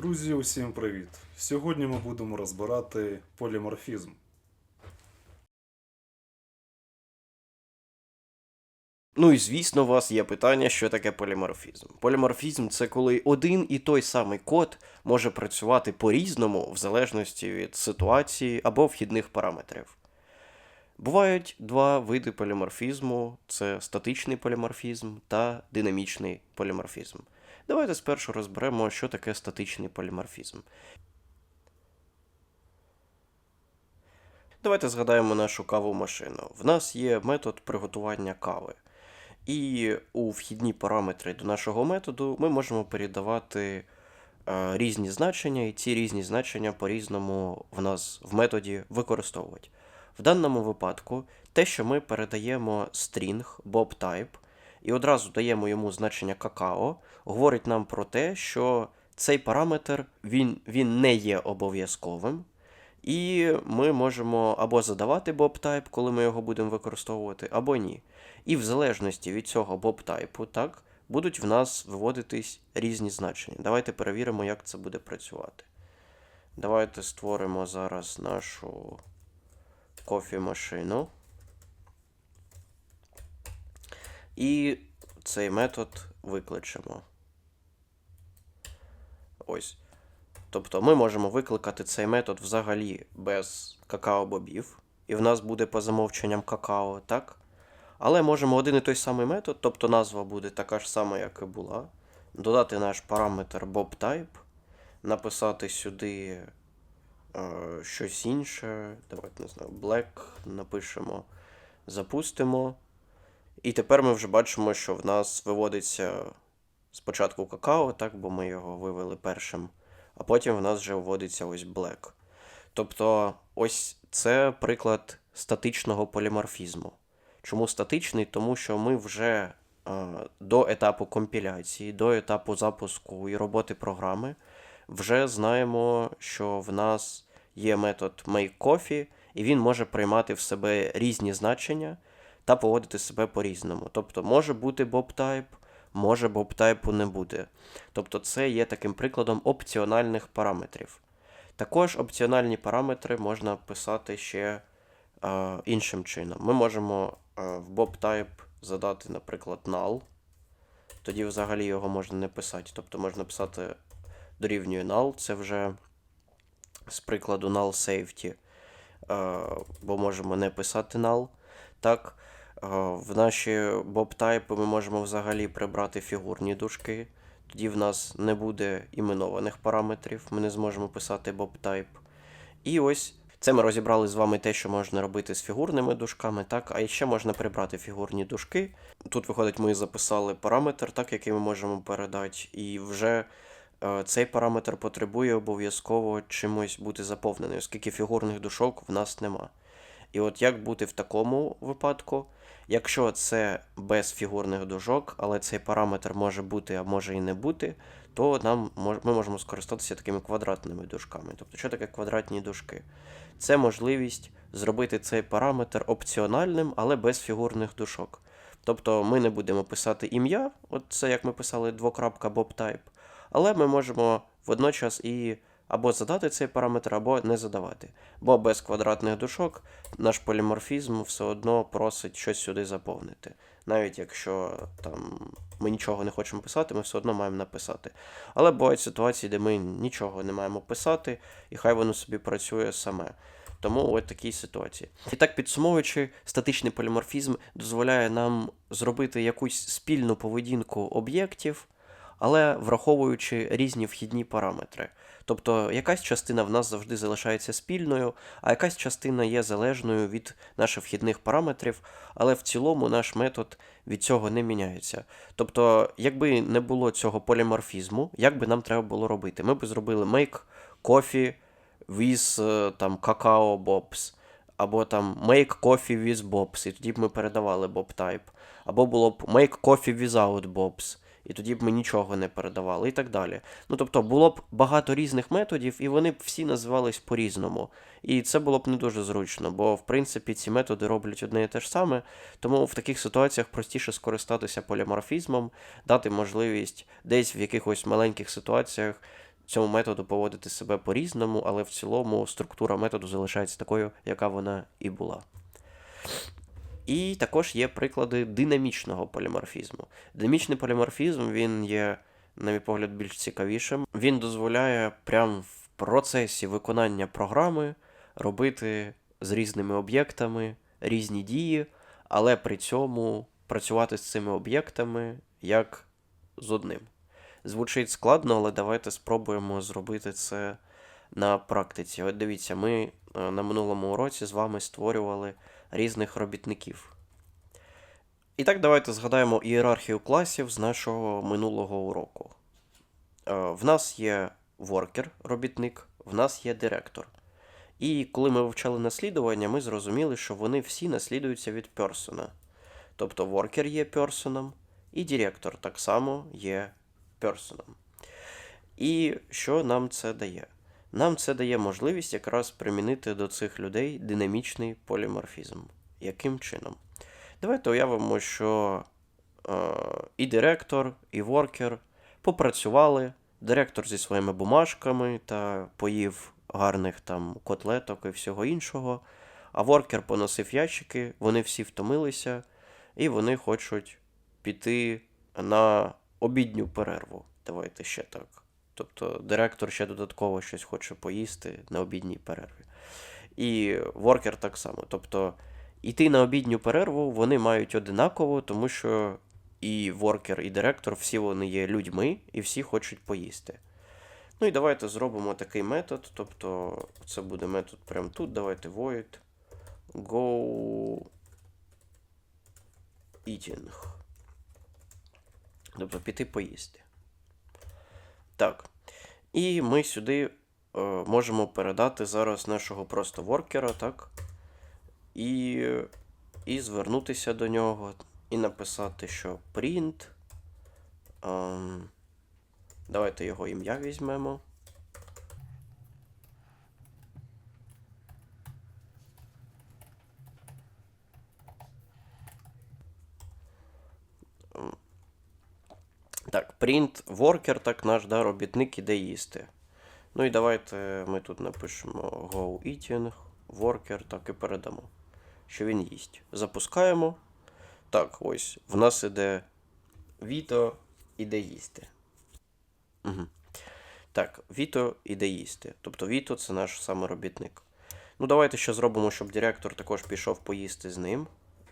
Друзі, усім привіт! Сьогодні ми будемо розбирати поліморфізм. Ну і звісно, у вас є питання, що таке поліморфізм. Поліморфізм це коли один і той самий код може працювати по-різному в залежності від ситуації або вхідних параметрів. Бувають два види поліморфізму: це статичний поліморфізм та динамічний поліморфізм. Давайте спершу розберемо, що таке статичний поліморфізм. Давайте згадаємо нашу каву машину. В нас є метод приготування кави. І у вхідні параметри до нашого методу ми можемо передавати е, різні значення, і ці різні значення по-різному в нас в методі використовувати. В даному випадку те, що ми передаємо стрінг Bob Type і одразу даємо йому значення какао, говорить нам про те, що цей параметр він, він не є обов'язковим. І ми можемо або задавати Type, коли ми його будемо використовувати, або ні. І в залежності від цього Type, так, будуть в нас виводитись різні значення. Давайте перевіримо, як це буде працювати. Давайте створимо зараз нашу кофемашину. І цей метод викличемо. Ось. Тобто ми можемо викликати цей метод взагалі без какао-бобів, і в нас буде по замовченням какао, так? Але можемо один і той самий метод, тобто назва буде така ж сама, як і була. Додати наш параметр BobType, написати сюди е, щось інше. Давайте не знаю, black напишемо, запустимо. І тепер ми вже бачимо, що в нас виводиться спочатку какао, так, бо ми його вивели першим, а потім в нас вже вводиться ось black. Тобто, ось це приклад статичного поліморфізму. Чому статичний? Тому що ми вже е, до етапу компіляції, до етапу запуску і роботи програми вже знаємо, що в нас є метод makeCoffee, і він може приймати в себе різні значення та поводити себе по-різному. Тобто може бути BobType, може BobType не бути. Тобто це є таким прикладом опціональних параметрів. Також опціональні параметри можна писати ще е, іншим чином. Ми можемо е, в BobType задати, наприклад, null. Тоді взагалі його можна не писати. Тобто можна писати дорівнює null, це вже з прикладу null safety, е, бо можемо не писати null. Так, в наші BobType ми можемо взагалі прибрати фігурні дужки. Тоді в нас не буде іменованих параметрів, ми не зможемо писати BobType. І ось це ми розібрали з вами те, що можна робити з фігурними дужками, так, а ще можна прибрати фігурні дужки. Тут, виходить, ми записали параметр, так, який ми можемо передати, і вже е, цей параметр потребує обов'язково чимось бути заповнений, оскільки фігурних дужок в нас нема. І от як бути в такому випадку? Якщо це без фігурних дужок, але цей параметр може бути, а може і не бути, то нам ми можемо скористатися такими квадратними дужками. Тобто, що таке квадратні дужки? Це можливість зробити цей параметр опціональним, але без фігурних дужок. Тобто ми не будемо писати ім'я, от це як ми писали двокрапка BobType, але ми можемо водночас і або задати цей параметр, або не задавати. Бо без квадратних дужок наш поліморфізм все одно просить щось сюди заповнити. Навіть якщо там ми нічого не хочемо писати, ми все одно маємо написати. Але бувають ситуації, де ми нічого не маємо писати, і хай воно собі працює саме. Тому от такі ситуації. І так підсумовуючи, статичний поліморфізм дозволяє нам зробити якусь спільну поведінку об'єктів, але враховуючи різні вхідні параметри. Тобто якась частина в нас завжди залишається спільною, а якась частина є залежною від наших вхідних параметрів, але в цілому наш метод від цього не міняється. Тобто, якби не було цього поліморфізму, як би нам треба було робити? Ми б зробили make coffee with е, там cacao bobs, або там make coffee with bobs, і тоді б ми передавали bob type. Або було б make coffee without bobs, і тоді б ми нічого не передавали, і так далі. Ну тобто було б багато різних методів, і вони б всі називались по-різному. І це було б не дуже зручно, бо в принципі ці методи роблять одне і те ж саме. Тому в таких ситуаціях простіше скористатися поліморфізмом, дати можливість десь в якихось маленьких ситуаціях цьому методу поводити себе по-різному, але в цілому структура методу залишається такою, яка вона і була. І також є приклади динамічного поліморфізму. Динамічний поліморфізм він є, на мій погляд, більш цікавішим. Він дозволяє прямо в процесі виконання програми робити з різними об'єктами різні дії, але при цьому працювати з цими об'єктами як з одним. Звучить складно, але давайте спробуємо зробити це на практиці. От дивіться, ми е, на минулому уроці з вами створювали різних робітників. І так, давайте згадаємо ієрархію класів з нашого минулого уроку. Е, В нас є воркер, робітник, в нас є директор. І коли ми вивчали наслідування, ми зрозуміли, що вони всі наслідуються від персона. Тобто воркер є персоном, і директор так само є персоном. І що нам це дає? Нам це дає можливість якраз примінити до цих людей динамічний поліморфізм. Яким чином? Давайте уявимо, що е, і директор, і воркер попрацювали. Директор зі своїми бумажками та поїв гарних там котлеток і всього іншого. А воркер поносив ящики, вони всі втомилися, і вони хочуть піти на обідню перерву. Давайте ще так. Тобто директор ще додатково щось хоче поїсти на обідній перерві. І воркер так само. Тобто, йти на обідню перерву вони мають одинаково, тому що і воркер, і директор всі вони є людьми і всі хочуть поїсти. Ну і давайте зробимо такий метод. Тобто, це буде метод прямо тут. Давайте void go eating. Тобто піти поїсти. Так. І ми сюди е, можемо передати зараз нашого просто воркера, так? І, і звернутися до нього і написати, що print. Е, давайте його ім'я візьмемо. Так, print worker, так наш да, робітник іде їсти. Ну і давайте ми тут напишемо go eating, worker, так і передамо, що він їсть. Запускаємо. Так, ось, в нас іде Віто іде їсти. Угу. Так, Віто іде їсти. Тобто Віто це наш саме робітник. Ну, давайте ще зробимо, щоб директор також пішов поїсти з ним.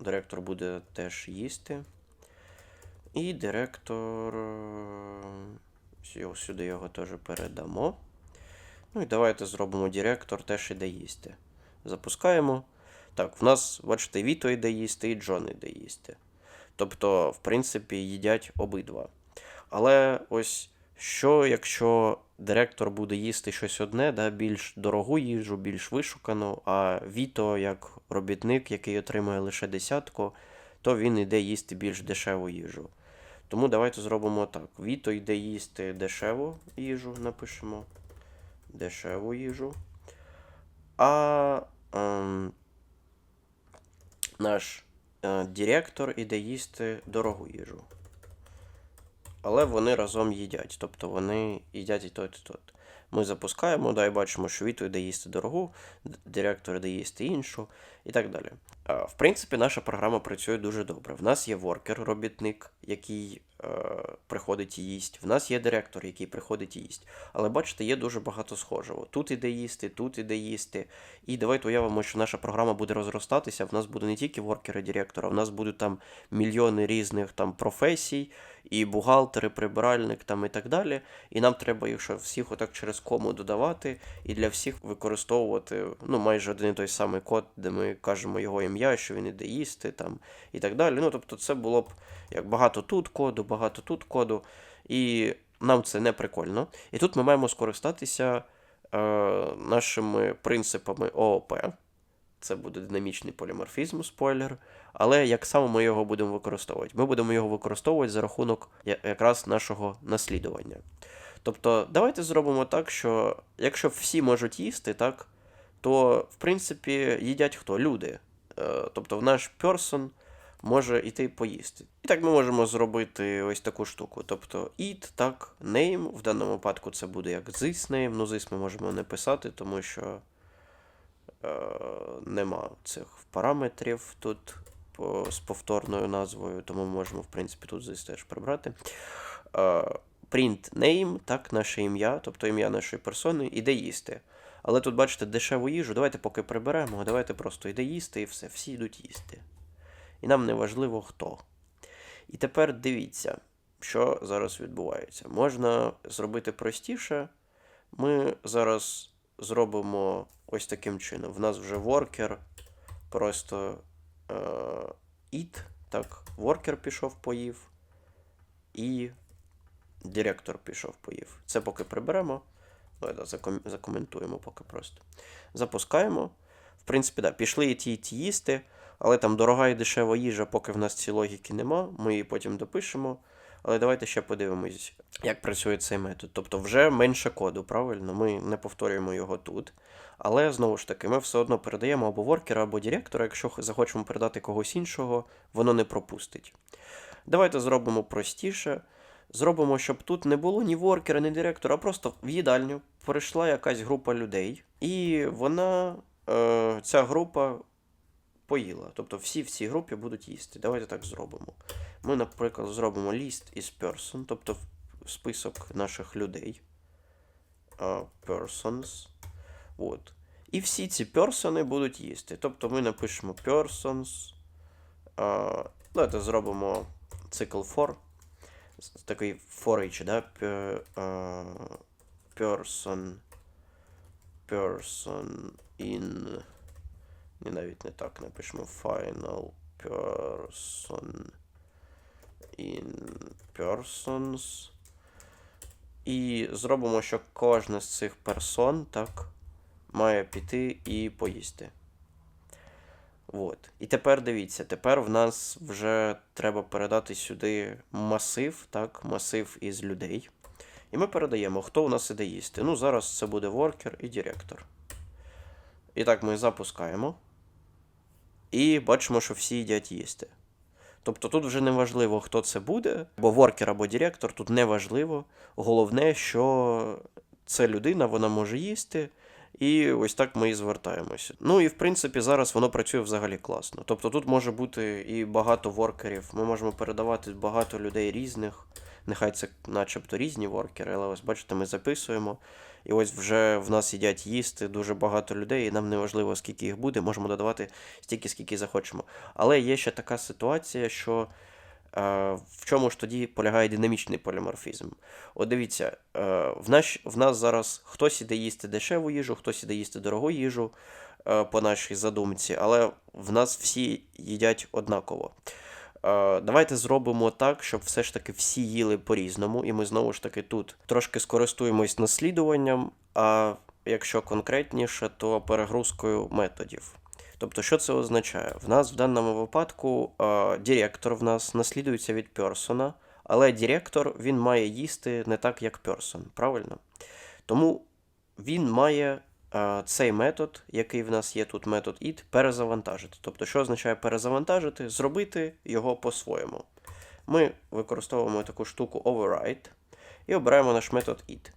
Директор буде теж їсти. І директор. е, Сюди його теж передамо. Ну і давайте зробимо директор теж іде їсти. Запускаємо. Так, в нас, бачите, Віто йде їсти, і Джон іде їсти. Тобто, в принципі, їдять обидва. Але ось що, якщо директор буде їсти щось одне, да, більш дорогу їжу, більш вишукану, а Віто, як робітник, який отримує лише десятку, то він йде їсти більш дешеву їжу. Тому давайте зробимо так. Віто йде їсти дешеву їжу, напишемо. Дешеву їжу. А ем, наш е, директор іде їсти дорогу їжу. Але вони разом їдять. Тобто вони їдять і тот, і тот. Ми запускаємо, да, і бачимо, що Віто йде їсти дорогу, директор йде їсти іншу і так далі. В принципі, наша програма працює дуже добре. В нас є воркер, робітник, який е, приходить і їсть. В нас є директор, який приходить і їсть. Але бачите, є дуже багато схожого. Тут іде їсти, тут іде їсти. І давайте уявимо, що наша програма буде розростатися. В нас буде не тільки воркери директора, в нас будуть там мільйони різних там професій, і бухгалтери, прибиральник там і так далі. І нам треба їх ще всіх отак через кому додавати, і для всіх використовувати ну, майже один і той самий код, де ми кажемо його ім'я, що він іде їсти там і так далі. Ну, тобто, це було б як багато тут коду, багато тут коду, і нам це не прикольно. І тут ми маємо скористатися е, нашими принципами ООП. Це буде динамічний поліморфізм, спойлер. Але як саме ми його будемо використовувати? Ми будемо його використовувати за рахунок якраз нашого наслідування. Тобто, давайте зробимо так, що якщо всі можуть їсти, так, то в принципі їдять хто? Люди. Е, Тобто, наш персон може йти поїсти. І так ми можемо зробити ось таку штуку. Тобто it, так, name, в даному випадку це буде як this name. Ну, this ми можемо не писати, тому що нема цих параметрів тут з повторною назвою, тому ми можемо, в принципі, тут this теж прибрати. Е, print name, так, наше ім'я, тобто ім'я нашої персони, іде їсти. Але тут, бачите, дешеву їжу. Давайте поки приберемо, давайте просто йде їсти і все. Всі йдуть їсти. І нам не важливо хто. І тепер дивіться, що зараз відбувається. Можна зробити простіше. Ми зараз зробимо ось таким чином. В нас вже воркер, просто е, it, так, воркер пішов поїв, і директор пішов поїв. Це поки приберемо. Заком- закоментуємо поки просто. Запускаємо. В принципі, да, пішли і ті, і ті їсти, але там дорога і дешева їжа, поки в нас цієї логіки нема, ми її потім допишемо. Але давайте ще подивимось, як працює цей метод. Тобто вже менше коду, правильно? Ми не повторюємо його тут. Але знову ж таки, ми все одно передаємо або воркера, або директора. Якщо захочемо передати когось іншого, воно не пропустить. Давайте зробимо простіше. Зробимо, щоб тут не було ні воркера, ні директора, а просто в їдальню прийшла якась група людей, і вона, е, ця група поїла. Тобто всі в цій групі будуть їсти. Давайте так зробимо. Ми, наприклад, зробимо list із person, тобто список наших людей. А, persons. От. І всі ці персони будуть їсти. Тобто ми напишемо persons. А, давайте зробимо цикл for. Такий for each, да? А, person. Person in. Ні, навіть не так напишемо. Final person in persons. І зробимо, що кожна з цих персон, так, має піти і поїсти. От. І тепер дивіться, тепер в нас вже треба передати сюди масив, так, масив із людей. І ми передаємо, хто у нас іде їсти. Ну, зараз це буде воркер і директор. І так, ми запускаємо. І бачимо, що всі їдять їсти. Тобто тут вже не важливо, хто це буде, бо воркер або директор тут не важливо. Головне, що це людина, вона може їсти, і ось так ми і звертаємося. Ну і в принципі зараз воно працює взагалі класно. Тобто тут може бути і багато воркерів, ми можемо передавати багато людей різних. Нехай це начебто різні воркери, але ось бачите, ми записуємо. І ось вже в нас їдять їсти дуже багато людей, і нам не важливо, скільки їх буде, можемо додавати стільки, скільки захочемо. Але є ще така ситуація, що е, в чому ж тоді полягає динамічний поліморфізм. От дивіться, е, в, наш, в нас зараз хтось іде їсти дешеву їжу, хтось іде їсти дорогу їжу е, по нашій задумці, але в нас всі їдять однаково. Е, Давайте зробимо так, щоб все ж таки всі їли по-різному, і ми знову ж таки тут трошки скористуємось наслідуванням, а якщо конкретніше, то перегрузкою методів. Тобто, що це означає? В нас в даному випадку е, директор в нас наслідується від персона, але директор він має їсти не так, як персон, правильно? Тому він має цей метод, який в нас є тут метод id, перезавантажити. Тобто, що означає перезавантажити? Зробити його по-своєму. Ми використовуємо таку штуку override і обираємо наш метод id.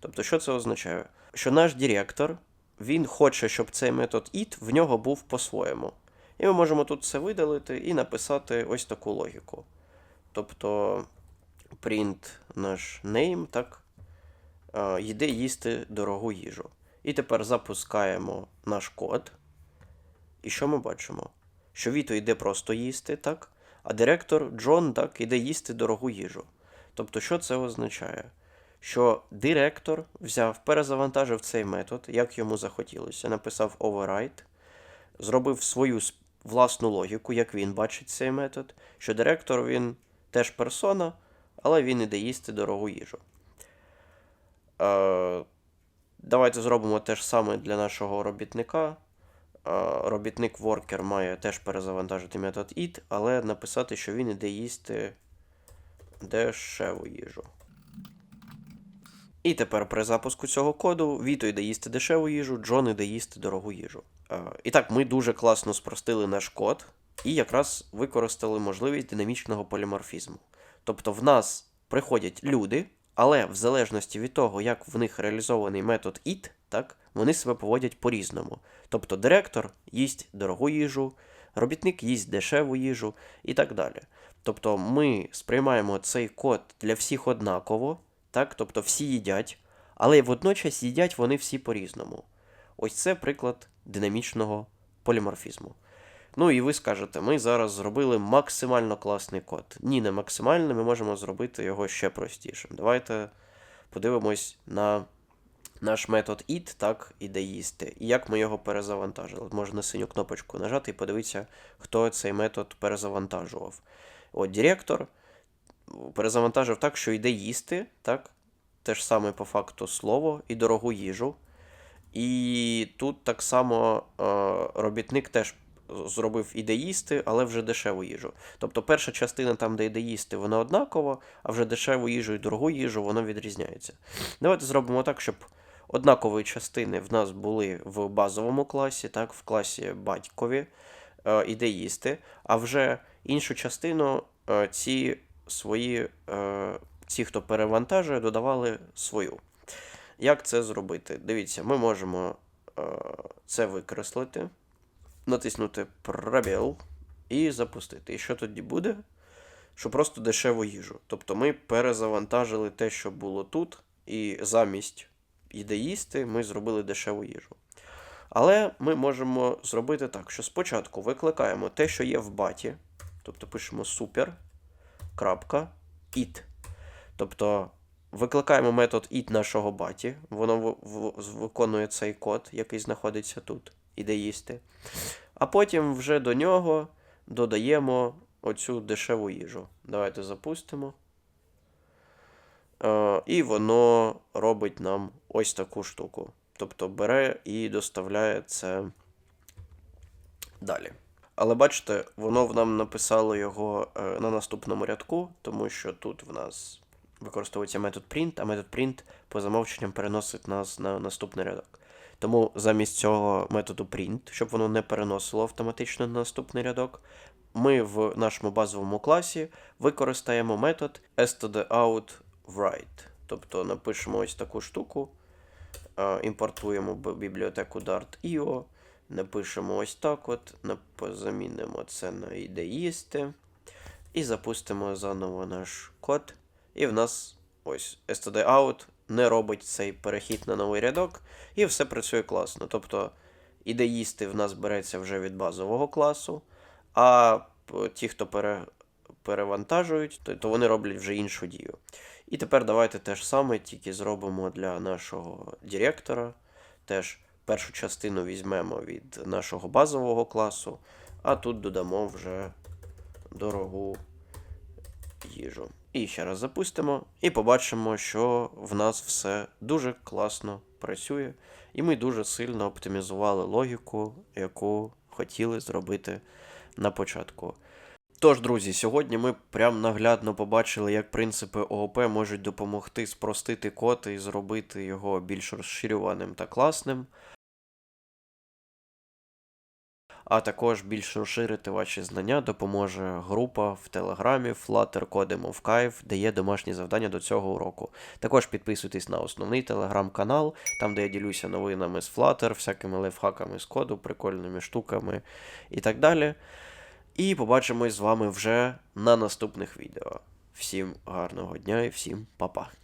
Тобто, що це означає? Що наш директор він хоче, щоб цей метод id в нього був по-своєму. І ми можемо тут це видалити і написати ось таку логіку. Тобто print наш name, так, е, йде їсти дорогу їжу. І тепер запускаємо наш код. І що ми бачимо? Що Віто йде просто їсти, так? А директор Джон так іде їсти дорогу їжу. Тобто, що це означає? Що директор взяв, перезавантажив цей метод, як йому захотілося, написав override, зробив свою власну логіку, як він бачить цей метод, що директор він теж персона, але він іде їсти дорогу їжу. Е, давайте зробимо те ж саме для нашого робітника. Е, робітник worker має теж перезавантажити метод id, але написати, що він іде їсти дешеву їжу. І тепер при запуску цього коду Віто йде їсти дешеву їжу, Джон іде їсти дорогу їжу. Е, І так, ми дуже класно спростили наш код. і якраз використали можливість динамічного поліморфізму. Тобто в нас приходять люди, але в залежності від того, як в них реалізований метод IT, так, вони себе поводять по-різному. Тобто директор їсть дорогу їжу, робітник їсть дешеву їжу і так далі. Тобто ми сприймаємо цей код для всіх однаково, так? тобто всі їдять, але водночас їдять вони всі по-різному. Ось це приклад динамічного поліморфізму. Ну і ви скажете, ми зараз зробили максимально класний код. Ні, не максимально, ми можемо зробити його ще простішим. Давайте подивимось на наш метод it, так, і їсти, і як ми його перезавантажили. Можна синю кнопочку нажати і подивитися, хто цей метод перезавантажував. От директор перезавантажив так, що йде їсти, так? Те ж саме по факту слово і дорогу їжу. І тут так само е, робітник теж зробив іде їсти, але вже дешеву їжу. Тобто перша частина там, де йде їсти, вона однакова, а вже дешеву їжу і дорогу їжу воно відрізняється. Давайте зробимо так, щоб однакові частини в нас були в базовому класі, так, в класі батькові, е, іде а вже іншу частину е, ці свої, е, ці, хто перевантажує, додавали свою. Як це зробити? Дивіться, ми можемо це викреслити, натиснути пробіл і запустити. І що тоді буде? Що просто дешеву їжу. Тобто ми перезавантажили те, що було тут, і замість іде їсти, ми зробили дешеву їжу. Але ми можемо зробити так, що спочатку викликаємо те, що є в баті, тобто пишемо super. Тобто викликаємо метод it нашого баті, воно виконує цей код, який знаходиться тут, іде їсти. А потім вже до нього додаємо оцю дешеву їжу. Давайте запустимо. Е, і воно робить нам ось таку штуку. Тобто бере і доставляє це далі. Але бачите, воно нам написало його е, на наступному рядку, тому що тут в нас використовується метод print, а метод print по замовченням переносить нас на наступний рядок. Тому замість цього методу print, щоб воно не переносило автоматично на наступний рядок, ми в нашому базовому класі використаємо метод stdout_write. Тобто напишемо ось таку штуку, е, імпортуємо бібліотеку Dart.io, напишемо ось так от, замінимо це на іде їсти, і запустимо заново наш код. І в нас ось stdout не робить цей перехід на новий рядок, і все працює класно. Тобто іде їсти в нас береться вже від базового класу, а ті, хто пере, перевантажують, то, то вони роблять вже іншу дію. І тепер давайте те ж саме, тільки зробимо для нашого директора. Теж першу частину візьмемо від нашого базового класу, а тут додамо вже дорогу їжу. І ще раз запустимо, і побачимо, що в нас все дуже класно працює, і ми дуже сильно оптимізували логіку, яку хотіли зробити на початку. Тож, друзі, сьогодні ми прям наглядно побачили, як принципи ООП можуть допомогти спростити код і зробити його більш розширюваним та класним. А також більш розширити ваші знання допоможе група в Телеграмі Flutter Codemo в Кайф, де є домашні завдання до цього уроку. Також підписуйтесь на основний телеграм-канал, там де я ділюся новинами з Flutter, всякими лайфхаками з коду, прикольними штуками і так далі. І побачимось з вами вже на наступних відео. Всім гарного дня і всім па-па.